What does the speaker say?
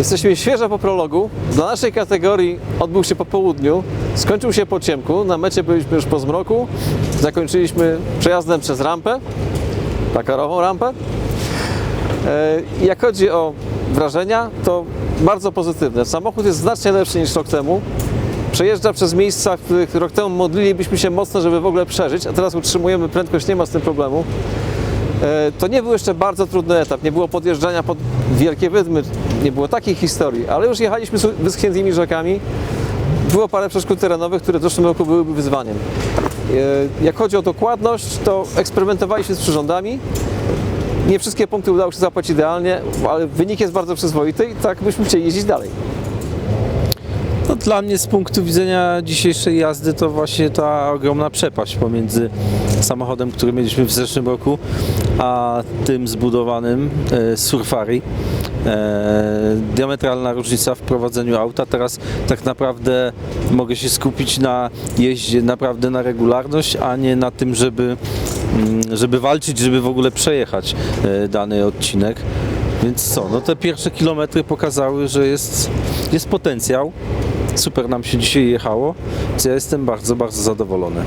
Jesteśmy świeżo po prologu. Dla naszej kategorii odbył się po południu, skończył się po ciemku. Na mecie byliśmy już po zmroku. Zakończyliśmy przejazdem przez rampę, takarową rampę. E, Jak chodzi o wrażenia, to bardzo pozytywne. Samochód jest znacznie lepszy niż rok temu. Przejeżdża przez miejsca, w których rok temu modlilibyśmy się mocno, żeby w ogóle przeżyć, a teraz utrzymujemy prędkość, nie ma z tym problemu. E, To nie był jeszcze bardzo trudny etap, nie było podjeżdżania pod wielkie wydmy, nie było takich historii, ale już jechaliśmy z wyschniętymi rzekami. Było parę przeszkód terenowych, które w zeszłym roku byłyby wyzwaniem. E, Jak chodzi o dokładność, to eksperymentowaliśmy z przyrządami. Nie wszystkie punkty udało się zapłacić idealnie, ale wynik jest bardzo przyzwoity i tak byśmy chcieli jeździć dalej. No, dla mnie z punktu widzenia dzisiejszej jazdy to właśnie ta ogromna przepaść pomiędzy samochodem, który mieliśmy w zeszłym roku, a tym zbudowanym e, Surfari. E, diametralna różnica w prowadzeniu auta. Teraz tak naprawdę mogę się skupić na jeździe naprawdę na regularność, a nie na tym, żeby, mm, żeby walczyć, żeby w ogóle przejechać e, dany odcinek. Więc co, no te pierwsze kilometry pokazały, że jest, jest potencjał. Super nam się dzisiaj jechało, ja jestem bardzo, bardzo zadowolony.